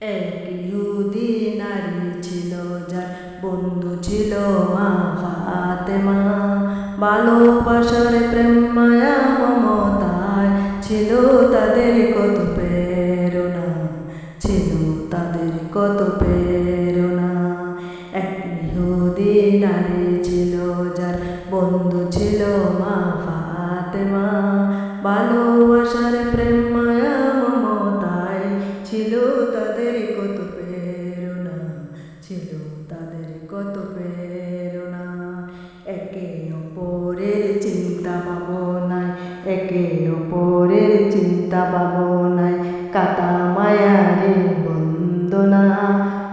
এক ইহুদি নারী ছিল, যার বন্ধু ছিল মা ফাতেমা। ভালোবাসার প্রেম মায়া মমতায় ছিল তাদের কত প্রেরণা, ছিল তাদের কত প্রেরণা। এক ইহুদি নারী ছিল, যার বন্ধু ছিল মা ফাতেমা। ভালোবাসার প্রেম তাদের কত প্রেরণা ছিল তাদের কত প্রেরণা। একে অপরের চিন্তা ভাবনায়, একে অপরের চিন্তা ভাবনায়, কাতা মায়ারে বন্দনা।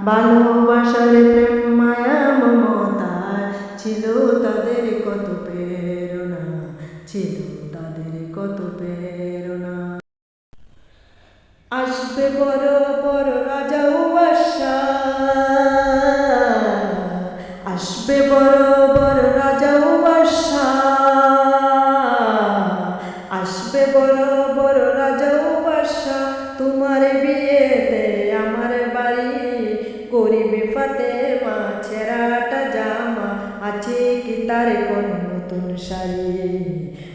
ভালোবাসার প্রেম মায়া মমতায় ছিল তাদের কত প্রেরণা ছিল তাদের কত প্রেরণা। আসবে বড় বড় রাজা ও। আসবে বড় বড় রাজা ও। আসবে বড় বড় রাজা ও। তোমার বিয়েতে আমার বাড়ি করিবে ফাতে মা ছেঁড়াটা জামা আছে কি তার কোন নতুন শাড়ি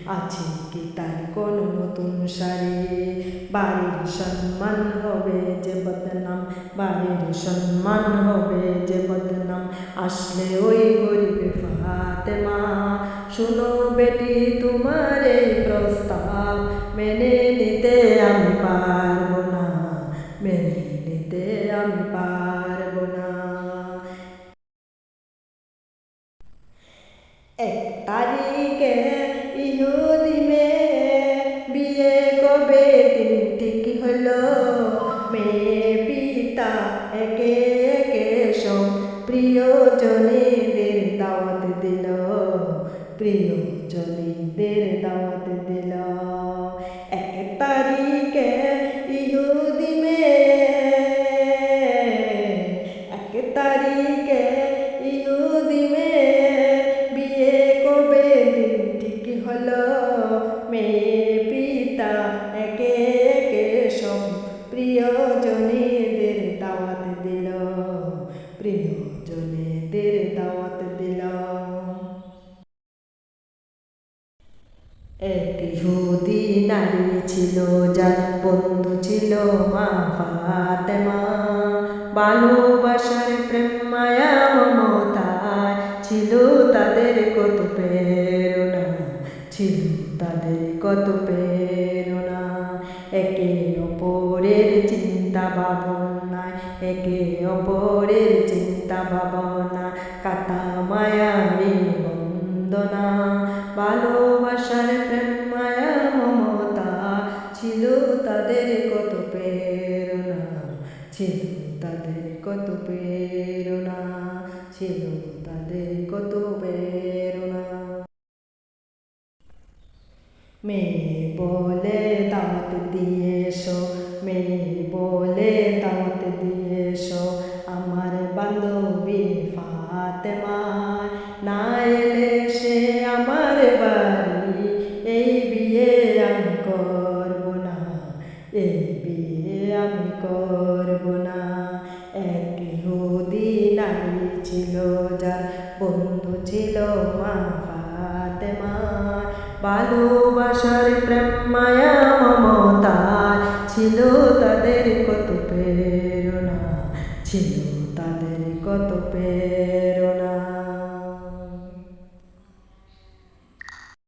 আছে কি তার কোন নতুন শাড়ি বাড়ির সম্মান হবে যে বদনাম, বাড়ির সম্মান হবে যে বদনাম। আসলে ওই গরিবে ফাতেমা, শুনো বেটি, তোমার এই প্রস্তাব মেনে নিতে আমি পারব না, মেনে নিতে আমি পারব না। এক তারিখে ইহুদি মেয়ে প্রিয়জনীদের দাওয়াত দিল প্রিয়জনীদের দাওয়াত দিল। এক ইহুদি নারী ছিল, যার বন্ধু ছিল মা ফাতেমা। ভালোবাসার প্রেম মায়া মমতায় ছিল তাদের কত প্রেরণা, ছিল তাদের কত প্রেরণা। একে অপরের চিন্তা ভাবনায়, একে অপরের চিন্তা ভাবনা কাতা মায়ারে বন্দনা। ভালোবাসার ছিল তাদের কত প্রেরণা ছিল কত প্রেরণা মেয়ে বলে দাওয়াত দিয়ে এসো মেয়ে বলে দাওয়াত দিয়ে এসো আমার বান্ধবী ফাতেমা না এলে সে আমার ভালোবাসার প্রেমায়া মমতা ছিল তাদের কত প্রেরণা ছিল তাদের কত প্রেরণা।